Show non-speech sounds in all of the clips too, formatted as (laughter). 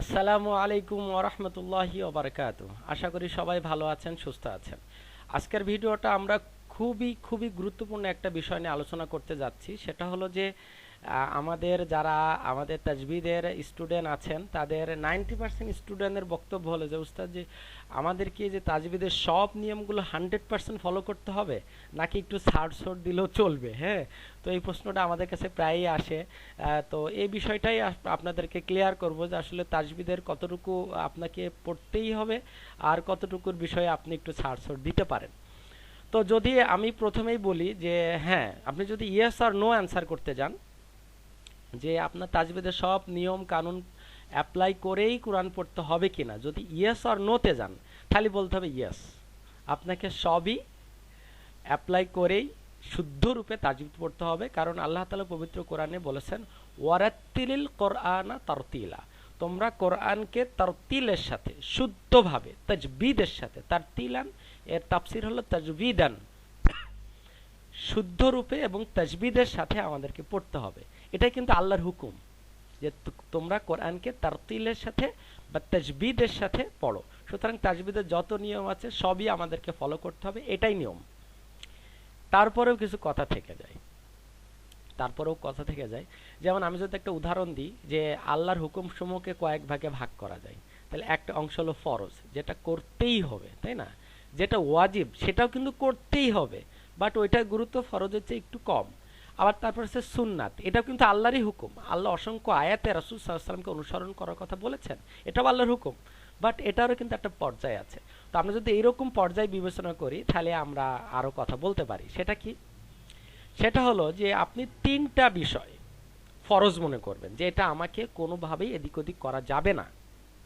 আসসালামু আলাইকুম ওরহমতুল্লাহি ওবরকাত আশা করি সবাই ভালো আছেন, সুস্থ আছেন। আজকের ভিডিওটা আমরা খুবই খুবই গুরুত্বপূর্ণ একটা বিষয় নিয়ে আলোচনা করতে যাচ্ছি। সেটা হলো যে আমাদের যারা, আমাদের তাজবিদের স্টুডেন্ট আছেন, তাদের নাইনটি পার্সেন্ট স্টুডেন্টের বক্তব্য হলো যে, উস্তাদ যে আমাদেরকে যে তাজবিদের সব নিয়মগুলো হান্ড্রেড পার্সেন্ট ফলো করতে হবে? নাকি একটু ছাড় ছড় দিলেও চলবে? হ্যাঁ তো এই প্রশ্নটা আমাদের কাছে প্রায়ই আসে। তো এই বিষয়টাই আপনাদেরকে ক্লিয়ার করব যে, আসলে তাজবিদের কতটুকু আপনাকে পড়তেই হবে আর কতটুকুর বিষয়ে আপনি একটু ছাড় ছড় দিতে পারেন। তো যদি আমি প্রথমেই বলি যে হ্যাঁ আপনি যদি ইয়েস আর নো অ্যান্সার করতে যান যে আপনার তাজবিদের সব নিয়ম, কানুন অ্যাপ্লাই করেই কোরআন পড়তে হবে কিনা। যদি ইয়েস আর নোতে যান, তাহলে বলতে হবে ইয়েস আপনাকে সবই অ্যাপ্লাই করেই শুদ্ধ রূপে তাজবিদ পড়তে হবে, কারণ আল্লাহ তালা পবিত্র কোরআনে বলেছেন, ওয়ারাত্তিলিল কোরআনা তারতিলা। তোমরা কোরআনকে তারতিলের সাথে, শুদ্ধভাবে, তাজবিদের সাথে, তারতিলান, এর তাফসির হলো তাজবিদান, শুদ্ধ রূপে এবং তাজবিদের সাথে আমাদেরকে পড়তে হবে। এটাই কিন্তু আল্লাহর হুকুম, যে তোমরা কোরআনকে তারতিলের সাথে বা তাজবিদের সাথে পড়ো। সুতরাং তাজবিদের যত নিয়ম আছে সবই আমাদেরকে ফলো করতে হবে, এটাই নিয়ম। তারপরেও কিছু কথা থেকে যায়। তারপরেও কথা থেকে যায়। যেমন আমি যদি একটা উদাহরণ দিই, যে আল্লাহর হুকুম সমূহকে কয়েক ভাগে ভাগ করা যায়। তাহলে একটা অংশ হলো ফরজ, যেটা করতেই হবে, তাই না? যেটা ওয়াজিব, সেটাও কিন্তু করতেই হবে। বাট ওইটার গুরুত্ব ফরজের চেয়ে একটু কম। আবার তারপর হচ্ছে সুন্নাত। এটাও কিন্তু আল্লাহরই হুকুম। আল্লাহ অসংখ্য আয়াতে রাসুল সাল্লামকে অনুসরণ করার কথা বলেছেন। এটাও আল্লাহর হুকুম। বাট এটারও কিন্তু একটা পর্যায় আছে। তো আমরা যদি এইরকম পর্যায় বিবেচনা করি, তাহলে আমরা আরও কথা বলতে পারি। সেটা কি? সেটা হলো যে আপনি তিনটা বিষয় ফরজ মনে করবেন, যে এটা আমাকে কোনোভাবেই এদিক ওদিক করা যাবে না।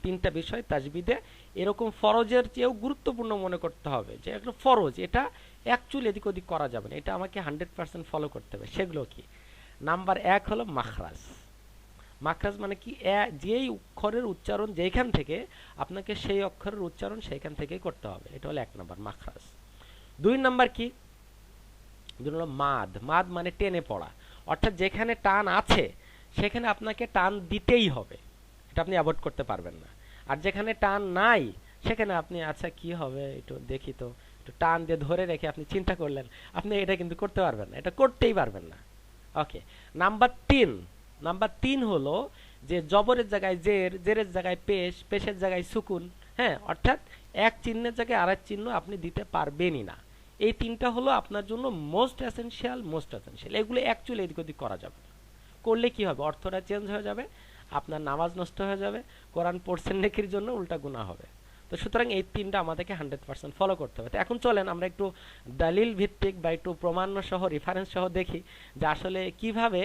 তিনটা বিষয় তাজবিদে এরকম ফরজের চেয়েও গুরুত্বপূর্ণ মনে করতে হবে যে একটা ফরজ। এটা অ্যাকচুয়ালি এদিক ওদিক করা যাবে না। এটা আমাকে হান্ড্রেড পার্সেন্ট ফলো করতে হবে। সেগুলো কি? নাম্বার এক হলো মাখরাজ। মাখরাজ মানে কি? যেই অক্ষরের উচ্চারণ যেখান থেকে, আপনাকে সেই অক্ষরের উচ্চারণ সেইখান থেকেই করতে হবে। এটা হলো এক নাম্বার মাখরাজ। দুই নাম্বার কি? দুই হলো মাদ। মাদ মানে টেনে পড়া। অর্থাৎ যেখানে টান আছে, সেখানে আপনাকে টান দিতেই হবে। এটা আপনি অ্যাভয়েড করতে পারবেন না। আর যেখানে টান নাই, সেখানে আপনি আচ্ছা কি হবে? একটু দেখি তো। একটু টান দিয়ে ধরে রেখে আপনি চিন্তা করলেন, আপনি এটা কিন্তু করতে পারবেন না, এটা করতেই পারবেন না। ওকে নাম্বার তিন নাম্বার তিন হলো যে জবরের জায়গায় জের, জেরের জায়গায় পেশ, পেশের জায়গায় সুকুন হ্যাঁ অর্থাৎ এক চিহ্নের জায়গায় আরেক চিহ্ন আপনি দিতে পারবেনই না। এই তিনটা হলো আপনার জন্য মোস্ট এসেনশিয়াল মোস্ট এসেনশিয়াল এগুলো অ্যাকচুয়ালি এদিক ওদিক করা যাবে না। করলে কি হবে? অর্থটা চেঞ্জ হয়ে যাবে, আপনার নামাজ নষ্ট হয়ে যাবে, কোরআন পড়ছেন নেকির জন্য উল্টা গুণা হবে। তো সুতরাং এই তিনটা আমাদেরকে হান্ড্রেড পার্সেন্ট ফলো করতে হবে। তো এখন চলেন আমরা একটু দলিল ভিত্তিক বা একটু প্রমাণ্য সহ রেফারেন্স সহ দেখি যে আসলে কীভাবে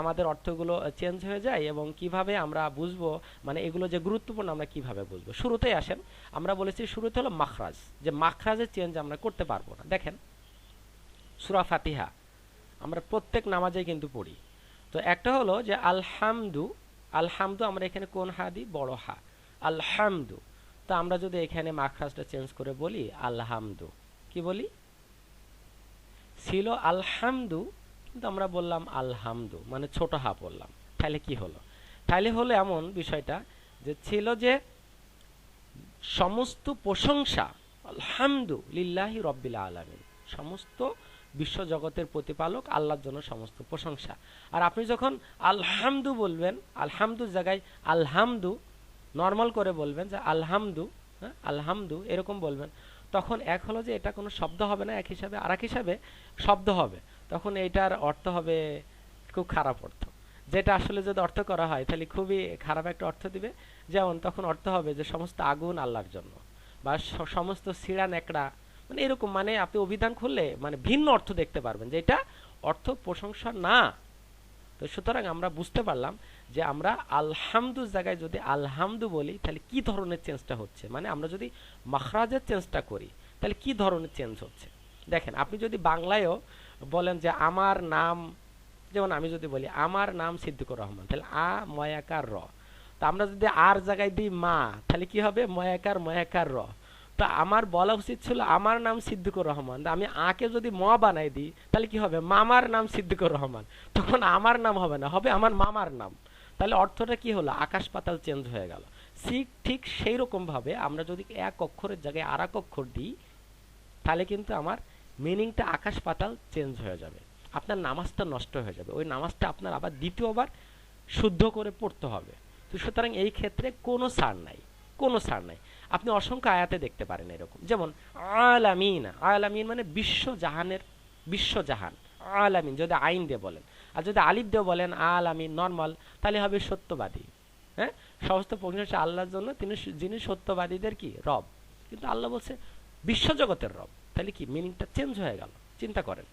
আমাদের অর্থগুলো চেঞ্জ হয়ে যায় এবং কীভাবে আমরা বুঝব মানে এগুলো যে গুরুত্বপূর্ণ আমরা কীভাবে বুঝব। শুরুতেই আসেন, আমরা বলেছি শুরুতে হলো মাখরাজ। যে মাখরাজের চেঞ্জ আমরা করতে পারব না। দেখেন, সুরা ফাতিহা, আমরা প্রত্যেক নামাজে কিন্তু পড়ি। তো একটা হলো যে আলহামদু আলহামদু আমরা এখানে কোন হা দিই? বড় হা। আলহামদু তো আমরা যদি এখানে মাখরাজটা চেঞ্জ করে বলি, আলহামদু। কি বলি? ছিল আলহামদু, কিন্তু আমরা বললাম আলহামদু মানে ছোট হা বললাম। তাহলে কি হলো? তাহলে হলো এমন বিষয়টা যে ছিল যে সমস্ত প্রশংসা, আলহামদু লিল্লাহি রব্বিল আলামিন। সমস্ত বিশ্বজগতের প্রতিপালক আল্লাহর জন্য সমস্ত প্রশংসা। আর আপনি যখন আলহামদু বলবেন, আলহামদুর জায়গায় আলহামদু নর্মাল করে বলবেন যে আলহামদু হ্যাঁ আলহামদু, এরকম বলবেন। তখন এক হলো যে এটা কোনো শব্দ হবে না, এক হিসাবে আর এক হিসাবে শব্দ হবে। তখন এইটার অর্থ হবে খুব খারাপ অর্থ। যেটা আসলে যদি অর্থ করা হয়, তাহলে খুবই খারাপ একটা অর্থ দিবে। যেমন তখন অর্থ হবে যে সমস্ত আগুন আল্লাহর জন্য বা সমস্ত সিরা নেকড়া মানে এরকম মানে আপনি অভিধান খুললে মানে ভিন্ন অর্থ দেখতে পারবেন যে এটা অর্থ প্রশংসা না। তো সুতরাং আমরা বুঝতে পারলাম যে আমরা আলহামদুর জায়গায় যদি আলহামদু বলি, তাহলে কি ধরনের চেঞ্জটা হচ্ছে? মানে আমরা যদি মাখরাজের চেঞ্জটা করি, তাহলে কি ধরনের চেঞ্জ হচ্ছে? দেখেন, আপনি যদি বাংলায়ও বলেন যে আমার নাম, যেমন আমি যদি বলি, আমার নাম সিদ্দিকুর রহমান, তাহলে আ, ময়াকার র। তো আমরা যদি আর জায়গায় দিই মা, তাহলে কি হবে? ময়াকার ময়াকার র। তো আমার বলা উচিত ছিল আমার নাম সিদ্দিকুর রহমান। আমি আকে যদি ম বানাই দিই, তাহলে কি হবে? মামার নাম সিদ্দিকুর রহমান। তখন আমার নাম হবে না, হবে আমার মামার নাম। তাহলে অর্থটা কি হলো? আকাশ পাতাল চেঞ্জ হয়ে গেল। ঠিক ঠিক সেই রকমভাবে আমরা যদি এক অক্ষরের জায়গায় আর এক অক্ষর দিই, তাহলে কিন্তু আমার মিনিংটা আকাশ পাতাল চেঞ্জ হয়ে যাবে। আপনার নামাজটা নষ্ট হয়ে যাবে। ওই নামাজটা আপনার আবার দ্বিতীয়বার শুদ্ধ করে পড়তে হবে। তো সুতরাং এই ক্ষেত্রে কোনো সার নাই, কোনো সার নাই। আপনি অসংখ্য আয়াতে দেখতে পারেন এরকম। যেমন, আলামিন আলামিন মানে বিশ্ব জাহানের বিশ্ব জাহান আলামিন, যদি আইন দিয়ে বলেন। আর যদি আলিফ দিয়ে বলেন আলামিন নর্মাল তাহলে হবে সত্যবাদী। হ্যাঁ? সমস্ত প্রশংসা আল্লাহর জন্য, তিনি যিনি সত্যবাদীদের কি? রব। কিন্তু আল্লাহ বলছে বিশ্বজগতের রব। তাহলে কি? মিনিংটা চেঞ্জ হয়ে গেল। চিন্তা করেন।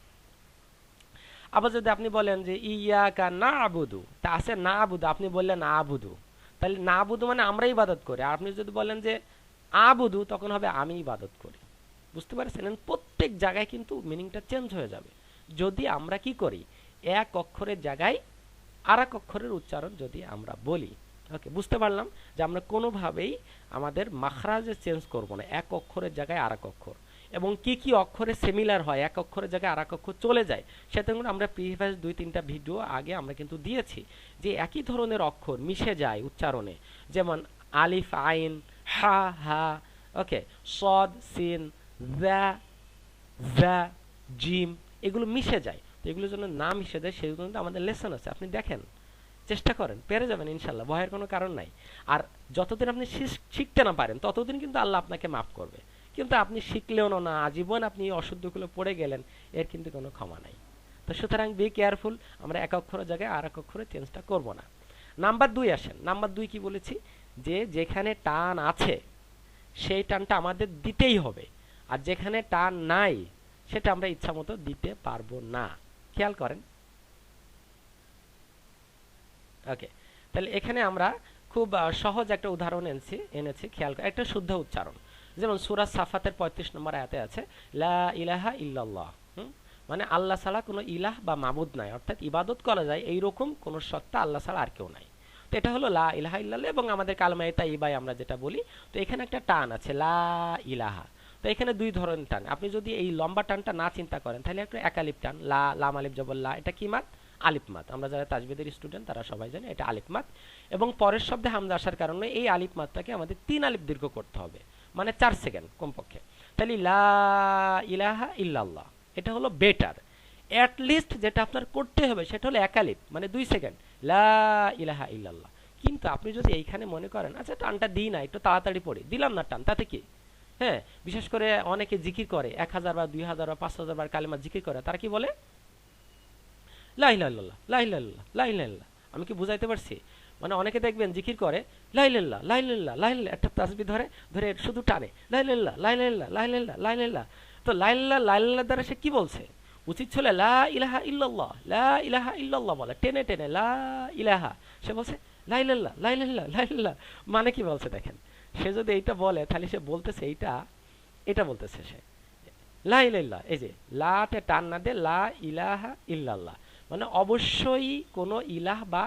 আবার যদি আপনি বলেন যে ইয়া কা না আবুদু তা আছে না আবুদু আপনি বললেন আবুদু। তাহলে না আবুদু মানে আমরা ইবাদত করি। আর আপনি যদি বলেন যে আবুদু, তখন হবে আমি ইবাদত করি। বুঝতে পারছেন? প্রত্যেক জায়গায় কিন্তু মিনিংটা চেঞ্জ হয়ে যাবে। যদি আমরা কি করি? এক অক্ষরের জায়গায় আর এক অক্ষরের উচ্চারণ যদি আমরা বলি। ওকে বুঝতে পারলাম যে আমরা কোনোভাবেই আমাদের মাখরাজে চেঞ্জ করব না। এক অক্ষরের জায়গায় আর এক অক্ষর। এবং কি কি অক্ষরে সিমিলার হয়, এক অক্ষরের জায়গায় আর এক অক্ষর চলে যায়, সেটা কিন্তু আমরা প্রিভিয়াস দুই, তিনটা ভিডিও আগে আমরা কিন্তু দিয়েছি যে একই ধরনের অক্ষর মিশে যায় উচ্চারণে। যেমন আলিফ, আইন, হা হা ওকে সদ, সিন দ্যা দ্যা জিম, এগুলো মিশে যায়। তো এগুলোর জন্য নাম হিসেবে সেগুলো কিন্তু আমাদের লেসন আছে। আপনি দেখেন, চেষ্টা করেন, পেরে যাবেন ইনশাল্লাহ ভয়ের কোনো কারণ নাই। আর যতদিন আপনি শিখতে না পারেন, ততদিন কিন্তু আল্লাহ আপনাকে মাফ করবে। কিন্তু আপনি শিখলেও না, আজীবন আপনি অশুদ্ধগুলো পড়ে গেলেন, এর কিন্তু কোনো ক্ষমা নাই। তো সুতরাং বি কেয়ারফুল আমরা এক অক্ষরের জায়গায় আর এক অক্ষরে চেঞ্জটা করব না। নাম্বার দুই আসেন। নাম্বার দুই কি বলেছি? যে যেখানে টান আছে, সেই টানটা আমাদের দিতেই হবে। আর যেখানে টান নাই, সেটা আমরা ইচ্ছা মতো দিতে পারব না। খেয়াল করেন। ওকে তাহলে এখানে আমরা খুব সহজ একটা উদাহরণ এনেছি এনেছি, খেয়াল করে একটা শুদ্ধ উচ্চারণ। যেমন সুরাজ সাফাতের পঁয়ত্রিশ নম্বর আয়াতে আছে, লা ইলাহা ইল্লাল্লাহ মানে আল্লাহ ছাড়া কোনো ইলাহ বা মাবুদ নাই, অর্থাৎ ইবাদত করা যায়, এইরকম কোনো সত্তা আল্লাহ ছাড়া আর কেউ নাই। তো এটা হলো লা ইলাহা ইল্লাল্লাহ এবং আমাদের কালমায় ইবাই আমরা যেটা বলি, তো এখানে একটা টান আছে, লা ইলাহা তো এখানে দুই ধরনের টান। আপনি যদি এই লম্বা টানটা না চিন্তা করেন, তাহলে একটা একালিপ টান। লা, লাম, আলিফ জবর লা, এটা কি মাত? আলিফ মাত। আমরা যারা তাজবিদের স্টুডেন্ট তারা সবাই জানে এটা আলিফ মাত। এবং পরের শব্দে হামজা আসার কারণে এই আলিফ মাতটাকে আমাদের তিন আলিফ দীর্ঘ করতে হবে মানে চার সেকেন্ড কমপক্ষে। তাহলে লা ইলাহা ইল্লাল্লাহ, এটা হলো বেটার অ্যাটলিস্ট যেটা আপনার করতে হবে, সেটা হলো একালিপ মানে দুই সেকেন্ড। লা ইলাহা ইল্লাল্লাহ। কিন্তু আপনি যদি এইখানে মনে করেন আচ্ছা টানটা দিই না, একটু তাড়াতাড়ি পড়ি। দিলাম না টান, তাতে কি? হ্যাঁ বিশেষ করে অনেকে জিকির করে এক হাজার বা দুই হাজার বা পাঁচ হাজার বার কালেমা জিকির করে তারা কি বলে লাইল্লাহ লাইল্লাহ আমি কি বুঝাইতে পারছি মানে অনেকে দেখবেন জিকির করে লাইল্লাহ লাইল্লাহ লাইল্লাহ একটা তাসবি ধরে ধরে শুধু টানে লাইল্লাহ লাইল্লাহ লাইল্লাহ লাইল্লাহ তো লাইল্লাহ লাইল্লাহ দ্বারা সে কি বলছে উচিত ছিল লা ইলাহা ইল্লাল্লাহ লা ইলাহা ইল্লাল্লাহ বলে টেনে টেনে লা ইলাহা সে বলছে লাইল্লাহ লাইল্লাহ লাইল্লাহ মানে কি বলছে দেখেন সে যদি এইটা বলে, তাহলে সে বলতেছে এইটা, এটা বলতেছে সে। লা ইলাল্লাহ এই যে লাতে টান না দে লা ইলাহা ইল্লাল্লাহ। মানে অবশ্যই কোনো ইলাহ বা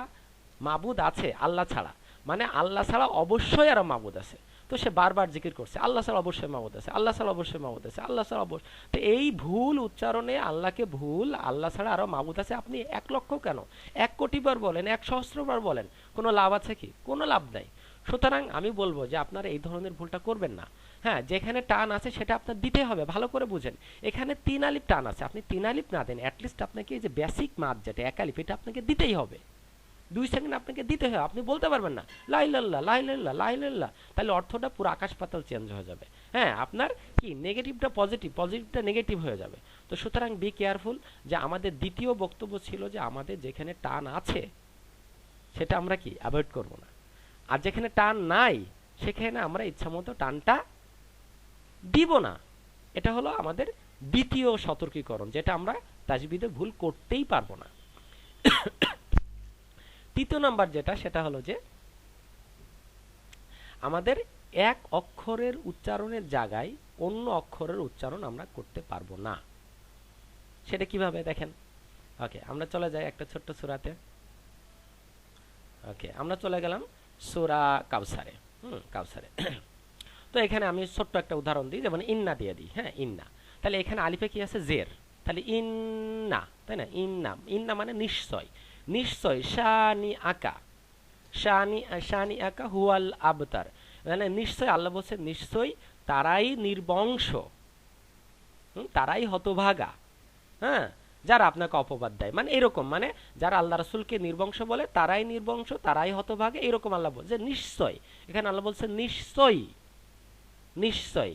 মাবুদ আছে আল্লাহ ছাড়া। মানে আল্লাহ ছাড়া অবশ্যই আরও মাবুদ আছে। তো সে বারবার জিকির করছে, আল্লাহ ছাড়া অবশ্যই মাবুদ আছে, আল্লাহ ছাড়া অবশ্যই মাবুদ আছে, আল্লাহ ছাড়া অবশ্যই। তো এই ভুল উচ্চারণে আল্লাহকে ভুল, আল্লাহ ছাড়া আরও মাবুদ আছে, আপনি এক লক্ষ কেন? এক কোটিবার বলেন, এক সহস্রবার বলেন, কোনো লাভ আছে কি? কোনো লাভ নাই। সুতরাং আমি বলব যে আপনারা এই ধরনের ভুলটা করবেন না। হ্যাঁ যেখানে টান আছে সেটা আপনার দিতে হবে, ভালো করে বুঝেন। এখানে তিন আলিপ টান আছে, আপনি তিন আলিপ না দেন অ্যাটলিস্ট আপনাকে এই যে বেসিক মাত যেটা, এক আলিপ এটা আপনাকে দিতেই হবে। দুই সেকেন্ড আপনাকে দিতে হবে আপনি বলতে পারবেন না, লাইলাল্লাহ লাইলাল্লাহ লাইলাল্লাহ, তাহলে অর্থটা পুরো আকাশ পাতাল চেঞ্জ হয়ে যাবে। হ্যাঁ আপনার কি নেগেটিভটা পজিটিভ পজিটিভটা নেগেটিভ হয়ে যাবে। তো সুতরাং বি কেয়ারফুল যে আমাদের দ্বিতীয় বক্তব্য ছিল যে আমাদের যেখানে টান আছে, সেটা আমরা কি অ্যাভয়েড করব না। আর যেখানে টান নাই, সেখানে আমরা ইচ্ছামতো টানটা দিব না। এটা হলো আমাদের দ্বিতীয় সতর্কীকরণ, যেটা আমরা তাজবিদে ভুল করতেই পারব না। তৃতীয় নাম্বার যেটা, সেটা হলো যে আমাদের এক অক্ষরের উচ্চারণের জায়গায় অন্য অক্ষরের উচ্চারণ আমরা করতে পারব না। সেটা কীভাবে দেখেন? ওকে, আমরা চলে যাই একটা ছোট্ট সুরাতে। ওকে, আমরা চলে গেলাম সুরা কাউসারে, হুম, কাউসারে। (clears throat) তো এখানে আমি ছোট্ট একটা উদাহরণ দিই, যেমন ইন্না দিয়ে দিই হ্যাঁ ইন্না। তাহলে এখানে আলিফে কি আছে? জের। তাহলে ইন্না, তাই না? ইন্না ইন্না মানে নিশ্চয়। নিশ্চয়, শানি আকা। শানি শানি আকা হুয়াল আবতার। মানে নিশ্চয়, আল্লাহ বলছে নিশ্চয়ই তারাই নির্বংশ। তারাই হতভাগা। হ্যাঁ যারা আপনাকে অপবাদ দেয়। মানে এরকম মানে যারা আল্লাহ রাসূলকে নির্বংশ বলে, তারাই নির্বংশ, তারাই হতভাগে, এরকম আল্লাহ বলছে নিশ্চয়, এখানে আল্লাহ বলছে নিশ্চয়ই নিশ্চয়।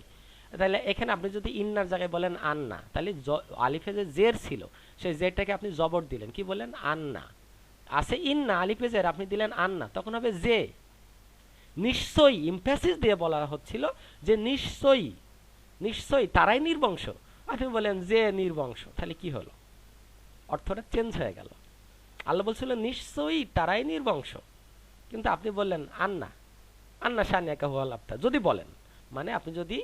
তাহলে এখানে আপনি যদি ইন্নার জায়গায় বলেন আন্না, তাহলে আলিফে যে জের ছিল, সেই জেরটাকে আপনি জবর দিলেন। কি বলেন আন্না। আছে ইন্না, আলিফে জের, আপনি দিলেন আন্না, তখন হবে যে নিশ্চয়ই ইমফ্যাসিস দিয়ে বলা হচ্ছিল যে নিশ্চয়ই নিশ্চয়ই তারাই নির্বংশ। আপনি বলেন যে নির্বংশ, তাহলে কি হলো? অর্থটা চেঞ্জ হয়ে গেল। আল্লাহ বলছিল নিশ্চয়ই তারাই নির্বংশ। কিন্তু আপনি বললেন, আন্না। আন্না সানিয়াকা হুয়াল আবতার যদি বলেন মানে আপনি যদি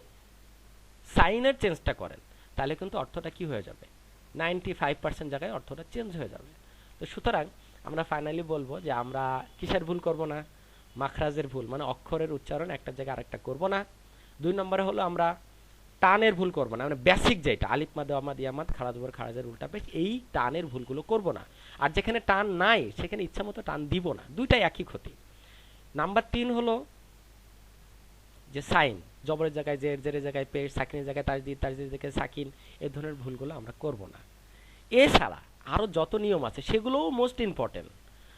সাইনের চেঞ্জটা করেন, তাহলে কিন্তু অর্থটা কি হয়ে যাবে? নাইনটি ফাইভ পার্সেন্ট জায়গায় অর্থটা চেঞ্জ হয়ে যাবে। তো সুতরাং আমরা ফাইনালি বলব যে আমরা কিসের ভুল করব না? মাখরাজের ভুল মানে অক্ষরের উচ্চারণ একটা জায়গায় আরেকটা করব না। দুই নম্বরে হলো আমরা টানের ভুল করব না। মানে বেসিক যেটা আলিফ মাদ আমাদ ইয়ামাদ খারাজ বর, খারাজের উল্টা পেশ, এই টানের ভুলগুলো করব না। আর যেখানে টান নাই, সেখানে ইচ্ছা মতো টান দিব না। দুইটাই একই ক্ষতি। নাম্বার তিন হলো যে সাইন, জবরের জায়গায় জের, জেরের জায়গায় পেশ, সাকিনের জায়গায় তাজদিদ, তাজদিদের জায়গায় সাকিন এই ধরনের ভুলগুলো আমরা করব না। এছাড়া আরও যত নিয়ম আছে, সেগুলোও মোস্ট ইম্পর্টেন্ট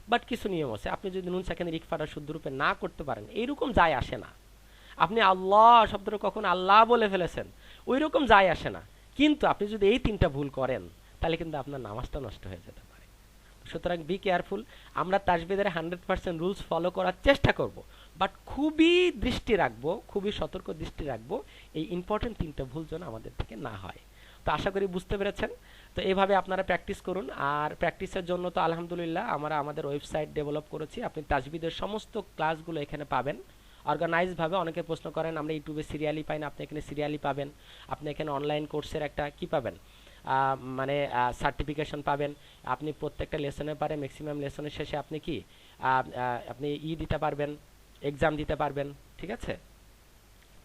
বাট কিছু নিয়ম আছে। আপনি যদি নুন, সাকিনের ইকফাটা শুদ্ধ রূপে না করতে পারেন, এইরকম যায় আসে না। আপনি আল্লাহ শব্দটা কখন আল্লাহ বলে ফেলেছেন? ওই রকম যায় আসে না। কিন্তু আপনি যদি এই তিনটা ভুল করেন, তাহলে কিন্তু আপনার নামাজটা নষ্ট হয়ে যেতে পারে। সুতরাং বি কেয়ারফুল আমরা তাজবিদের হান্ড্রেড পার্সেন্ট রুলস ফলো করার চেষ্টা করব। বাট খুবই দৃষ্টি রাখব, খুবই সতর্ক দৃষ্টি রাখব, এই ইম্পর্টেন্ট তিনটা ভুল যেন আমাদের থেকে না হয়। তো আশা করি বুঝতে পেরেছেন? তো এইভাবে আপনারা প্র্যাকটিস করুন। আর প্র্যাকটিসের জন্য তো আলহামদুলিল্লাহ আমরা আমাদের ওয়েবসাইট ডেভেলপ করেছি। আপনি তাজবিদের সমস্ত ক্লাসগুলো এখানে পাবেন। অর্গানাইজ ভাবে অনেকে প্রশ্ন করেন, আমরা ইউটিউবে সিরিয়ালি পাই না, আপনি এখানে সিরিয়ালি পাবেন, আপনি এখানে অনলাইন কোর্সের একটা কি পাবেন? মানে সার্টিফিকেশন পাবেন। আপনি প্রত্যেকটা লেসনের পারে ম্যাক্সিমাম লেসনের শেষে আপনি কি? আপনি ই দিতে পারবেন এক্সাম দিতে পারবেন, ঠিক আছে?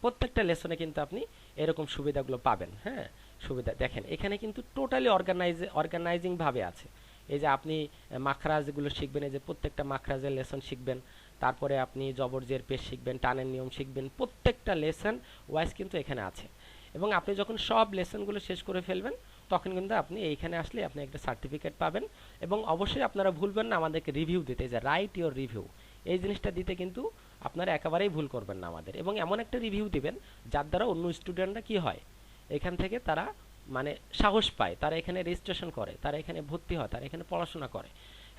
প্রত্যেকটা লেসনে কিন্তু আপনি এরকম সুবিধাগুলো পাবেন হ্যাঁ? সুবিধা, দেখেন, এখানে কিন্তু টোটালি অর্গানাইজ অর্গানাইজিং ভাবে আছে। এই যে আপনি মাখরাজগুলো শিখবেন, এই যে প্রত্যেকটা মাখরাজের লেসন শিখবেন তারপরে আপনি জবরজের পেশ শিখবেন, টানের নিয়ম শিখবেন, প্রত্যেকটা লেসন ওয়াইজ কিন্তু এখানে আছে। এবং আপনি যখন সব লেসনগুলো শেষ করে ফেলবেন, তখন কিন্তু আপনি এইখানে আসলে আপনি একটা সার্টিফিকেট পাবেন এবং অবশ্যই আপনারা ভুলবেন না, আমাদেরকে রিভিউ দিতে। যে রাইট ইওর রিভিউ এই জিনিসটা দিতে কিন্তু আপনারা একেবারেই ভুল করবেন না আমাদের। এবং এমন একটা রিভিউ দিবেন, যার দ্বারা অন্য স্টুডেন্টরা কি হয়? এখান থেকে তারা মানে সাহস পায়, তারা এখানে রেজিস্ট্রেশন করে, তারা এখানে ভর্তি হয়, তারা এখানে পড়াশোনা করে।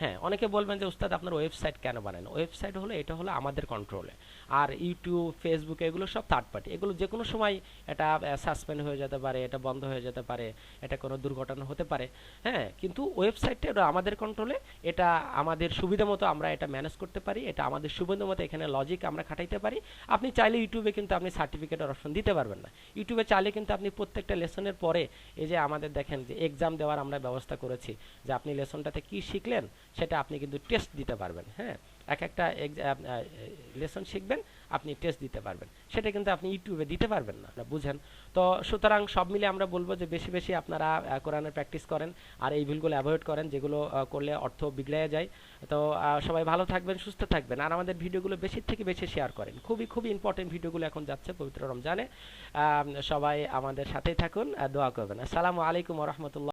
হ্যাঁ অনেকে বলবেন যে, উস্তাদ, আপনার ওয়েবসাইট কেন বানান ওয়েবসাইট হলো, এটা হলো আমাদের কন্ট্রোলে আর ইউটিউব ফেসবুক এগুলো সব থার্ড পার্টি এগুলো যে কোনো সময় এটা সাসপেন্ড হয়ে যেতে পারে, এটা বন্ধ হয়ে যেতে পারে, এটা কোনো দুর্ঘটনা হতে পারে। হ্যাঁ কিন্তু ওয়েবসাইটটা আমাদের কন্ট্রোলে এটা আমাদের সুবিধা মতো আমরা এটা ম্যানেজ করতে পারি, এটা আমাদের সুবিধা মতো এখানে লজিক আমরা খাটাইতে পারি। আপনি চাইলে ইউটিউবে কিন্তু আপনি সার্টিফিকেটের অপশন দিতে পারবেন না। ইউটিউবে চাইলে কিন্তু আপনি প্রত্যেকটা লেসনের পরে, এই যে আমাদের দেখেন যে এক্সাম দেওয়ার আমরা ব্যবস্থা করেছি যে, আপনি লেসনটাতে কি শিখলেন? সেটা আপনি কিন্তু টেস্ট দিতে পারবেন হ্যাঁ? এক একটা লেসন শিখবেন, আপনি টেস্ট দিতে পারবেন। সেটা কিন্তু আপনি ইউটিউবে দিতে পারবেন না বুঝেন? তো সুতরাং সব মিলে আমরা বলব যে বেশি বেশি আপনারা কোরআনের প্র্যাকটিস করেন আর এই ভুলগুলো অ্যাভয়েড করেন, যেগুলো করলে অর্থ বিগড়ে যায়। তো সবাই ভালো থাকবেন, সুস্থ থাকবেন আর আমাদের ভিডিওগুলো বেশি থেকে বেশি শেয়ার করেন। খুবই খুবই ইম্পর্টেন্ট ভিডিওগুলো এখন যাচ্ছে, পবিত্র রমজানে। সবাই আমাদের সাথেই থাকুন দোয়া করবেন। আসসালামু আলাইকুম রহমতুল্লাহ।